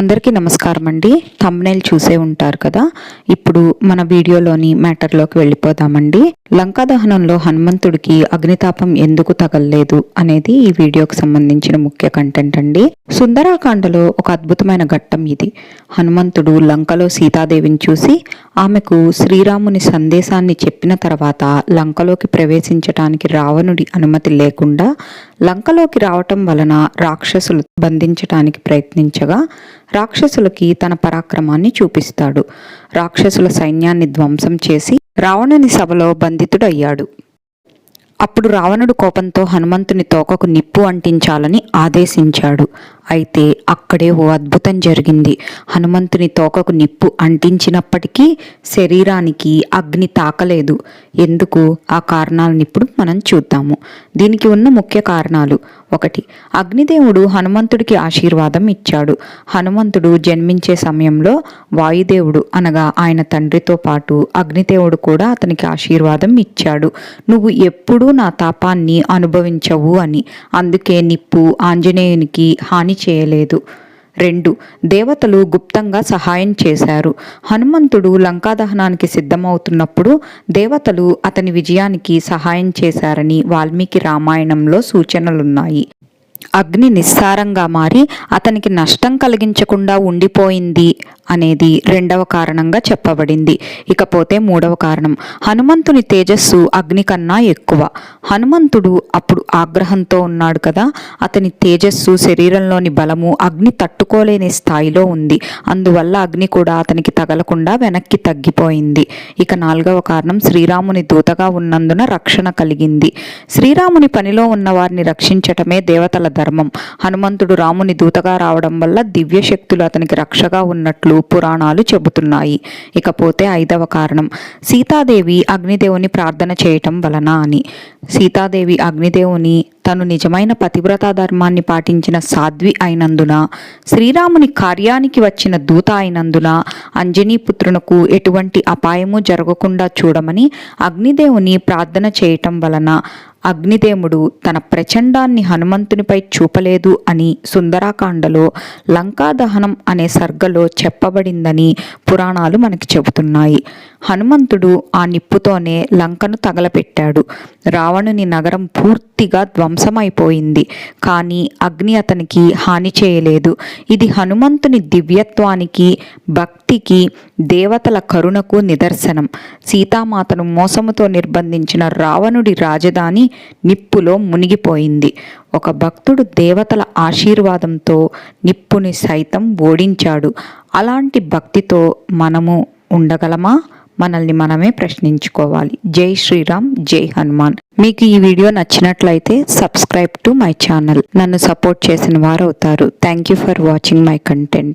అందరికీ నమస్కారం అండి. Thumbnail చూసే ఉంటారు కదా. ఇప్పుడు మన వీడియోలోని మ్యాటర్లోకి వెళ్ళిపోదామండి. లంకా దహనంలో హనుమంతుడికి అగ్నితాపం ఎందుకు తగలలేదు అనేది ఈ వీడియోకి సంబంధించిన ముఖ్య కంటెంట్ అండి. సుందరాకాండలో ఒక అద్భుతమైన ఘట్టం ఇది. హనుమంతుడు లంకలో సీతాదేవిని చూసి ఆమెకు శ్రీరాముని సందేశాన్ని చెప్పిన తర్వాత లంకలోకి ప్రవేశించటానికి రావణుడి అనుమతి లేకుండా లంకలోకి రావటం వలన రాక్షసులు బంధించటానికి ప్రయత్నించగా రాక్షసులకి తన పరాక్రమాన్ని చూపిస్తాడు. రాక్షసుల సైన్యాన్ని ధ్వంసం చేసి రావణుని సభలో బంధితుడయ్యాడు. అప్పుడు రావణుడు కోపంతో హనుమంతుని తోకకు నిప్పు అంటించాలని ఆదేశించాడు. అయితే అక్కడే ఓ అద్భుతం జరిగింది. హనుమంతుని తోకకు నిప్పు అంటించినప్పటికీ శరీరానికి అగ్ని తాకలేదు. ఎందుకు? ఆ కారణాలను ఇప్పుడు మనం చూద్దాము. దీనికి ఉన్న ముఖ్య కారణాలు. ఒకటి అగ్నిదేవుడు హనుమంతుడికి ఆశీర్వాదం ఇచ్చాడు. హనుమంతుడు జన్మించే సమయంలో వాయుదేవుడు అనగా ఆయన తండ్రితో పాటు అగ్నిదేవుడు కూడా అతనికి ఆశీర్వాదం ఇచ్చాడు. నువ్వు ఎప్పుడూ నా తాపాన్ని అనుభవించవు అని. అందుకే నిప్పు ఆంజనేయునికి హాని చేయలేదు. రెండు దేవతలు గుప్తంగా సహాయం చేశారు. హనుమంతుడు లంకా దహనానికి సిద్ధమవుతున్నప్పుడు దేవతలు అతని విజయానికి సహాయం చేశారని వాల్మీకి రామాయణంలో సూచనలున్నాయి. అగ్ని నిస్సారంగా మారి అతనికి నష్టం కలిగించకుండా ఉండిపోయింది. అనేది రెండవ కారణంగా చెప్పబడింది. ఇకపోతే మూడవ కారణం. హనుమంతుని తేజస్సు అగ్ని కన్నా ఎక్కువ. హనుమంతుడు అప్పుడు ఆగ్రహంతో ఉన్నాడు కదా అతని తేజస్సు శరీరంలోని బలము అగ్ని తట్టుకోలేని స్థాయిలో ఉంది. అందువల్ల అగ్ని కూడా అతనికి తగలకుండా వెనక్కి తగ్గిపోయింది. ఇక నాలుగవ కారణం శ్రీరాముని దూతగా ఉన్నందున రక్షణ కలిగింది. శ్రీరాముని పనిలో ఉన్న వారిని రక్షించటమే దేవతల ధర్మం. హనుమంతుడు రాముని దూతగా రావడం వల్ల దివ్య శక్తులు అతనికి రక్షగా ఉన్నట్లు పురాణాలు చెబుతున్నాయి. ఇకపోతే ఐదవ కారణం. సీతాదేవి అగ్నిదేవుని ప్రార్థన చేయటం వలన అని. సీతాదేవి అగ్నిదేవుని తను నిజమైన పతివ్రతా ధర్మాన్ని పాటించిన సాధ్వి అయినందున శ్రీరాముని కార్యానికి వచ్చిన దూత అయినందున అంజనీపుత్రునకు ఎటువంటి అపాయము జరగకుండా చూడమని అగ్నిదేవుని ప్రార్థన చేయటం వలన అగ్నిదేవుడు తన ప్రచండాన్ని హనుమంతునిపై చూపలేదు అని సుందరాకాండలో లంకా దహనం అనే సర్గలో చెప్పబడిందని పురాణాలు మనకి చెబుతున్నాయి. హనుమంతుడు ఆ నిప్పుతోనే లంకను తగలపెట్టాడు. రావణుని నగరం పూర్తిగా ధ్వంసమైపోయింది. కానీ అగ్ని అతనికి హాని చేయలేదు. ఇది హనుమంతుని దివ్యత్వానికి భక్తికి దేవతల కరుణకు నిదర్శనం. సీతామాతను మోసముతో నిర్బంధించిన రావణుడి రాజధాని నిప్పులో మునిగిపోయింది. ఒక భక్తుడు దేవతల ఆశీర్వాదంతో నిప్పుని సైతం ఓడించాడు. అలాంటి భక్తితో మనము ఉండగలమా? మనల్ని మనమే ప్రశ్నించుకోవాలి. జై శ్రీరామ్ జై హనుమాన్. మీకు ఈ వీడియో నచ్చినట్లయితే సబ్స్క్రైబ్ టు మై ఛానల్ నన్ను సపోర్ట్ చేసిన వారు అవుతారు thank you for watching my content